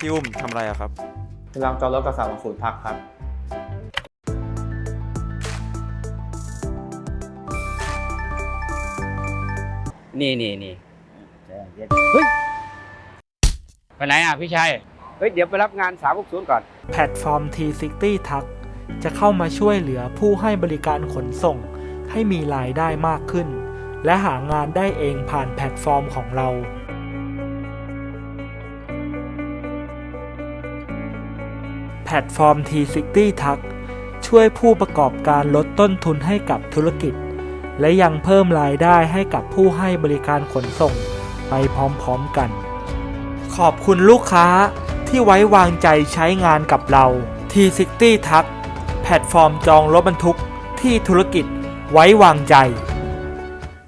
พี่อุ้มทำอะไรอะครับกำลังจอดรถกับสาวศูนย์พักครับ นี่นี่นี่เฮ้ยไปไหนอะพี่ชัย เฮ้ย เดี๋ยวไปรับงาน360ก่อน แพลตฟอร์ม T60 ทักจะเข้ามาช่วยเหลือผู้ให้บริการขนส่ง ให้มีรายได้มากขึ้น และหางานได้เองผ่านแพลตฟอร์มของเรา พลตฟอร์ม T60 ทักช่วยผู้ประกอบการลดต้นทุนให้กับธุรกิจ และยังเพิ่มรายได้ให้กับผู้ให้บริการขนส่งไปพร้อมๆกัน ขอบคุณลูกค้าที่ไว้วางใจใช้งานกับเรา T60 ทักแพลตฟอร์มจองรถบรรทุกที่ธุรกิจไว้วางใจ